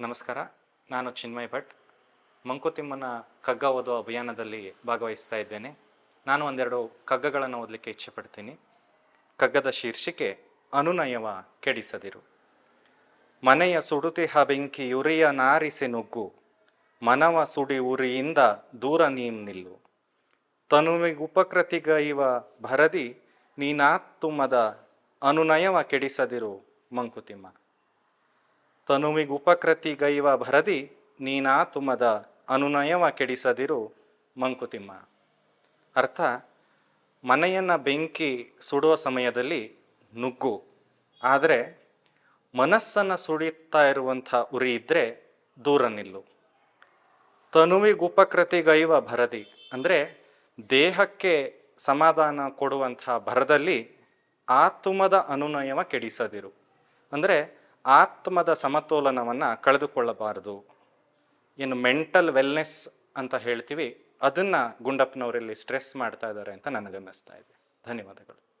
ನಮಸ್ಕಾರ. ನಾನು ಚಿನ್ಮಯ್ ಭಟ್. ಮಂಕುತಿಮ್ಮನ ಕಗ್ಗ ಓದುವ ಅಭಿಯಾನದಲ್ಲಿ ಭಾಗವಹಿಸ್ತಾ ಇದ್ದೇನೆ. ನಾನು ಒಂದೆರಡು ಕಗ್ಗಗಳನ್ನು ಓದಲಿಕ್ಕೆ ಇಚ್ಛೆ ಪಡ್ತೀನಿ ಕಗ್ಗದ ಶೀರ್ಷಿಕೆ, ಅನುನಯವ ಕೆಡಿಸದಿರು. ಮನೆಯ ಸುಡುತಿಹ ಬೆಂಕಿ ಉರಿಯ ನಾರಿಸಿ ನುಗ್ಗು. ಮನವ ಸುಡಿ ಉರಿಯಿಂದ ದೂರ ನೀಂ ನಿಲ್ಲು. ತನುವಿಗುಪಕೃತಿಗೈವ ಭರದಿ ನೀನಾತ್ತುಮದ ಅನುನಯವ ಕೆಡಿಸದಿರು ಮಂಕುತಿಮ್ಮ. ತನುವಿಗುಪಕೃತಿಗೈವ ಭರದಿ ನೀನಾ ತುಮದ ಅನುನಯವ ಕೆಡಿಸದಿರು ಮಂಕುತಿಮ್ಮ. ಅರ್ಥ, ಮನೆಯನ್ನು ಬೆಂಕಿ ಸುಡುವ ಸಮಯದಲ್ಲಿ ನುಗ್ಗು. ಆದರೆ, ಮನಸ್ಸನ್ನು ಸುಡಿತಾ ಇರುವಂಥ ಉರಿ ಇದ್ದರೆ ದೂರ ನಿಲ್ಲು. ತನುವಿಗುಪಕೃತಿಗೈವ ಭರದಿ ಅಂದರೆ ದೇಹಕ್ಕೆ ಸಮಾಧಾನ ಕೊಡುವಂಥ ಭರದಲ್ಲಿ ಆತ್ಮದ ಅನುನಯವ ಕೆಡಿಸದಿರು. ಅಂದರೆ ಆತ್ಮದ ಸಮತೋಲನವನ್ನು ಕಳೆದುಕೊಳ್ಳಬಾರದು. ಏನು ಮೆಂಟಲ್ ವೆಲ್ನೆಸ್ ಅಂತ ಹೇಳ್ತೀವಿ, ಅದನ್ನು ಗುಂಡಪ್ಪನವರಲ್ಲಿ ಸ್ಟ್ರೆಸ್ ಮಾಡ್ತಾ ಇದ್ದಾರೆ ಅಂತ ನನಗನ್ನಿಸ್ತಾ ಇದೆ. ಧನ್ಯವಾದಗಳು.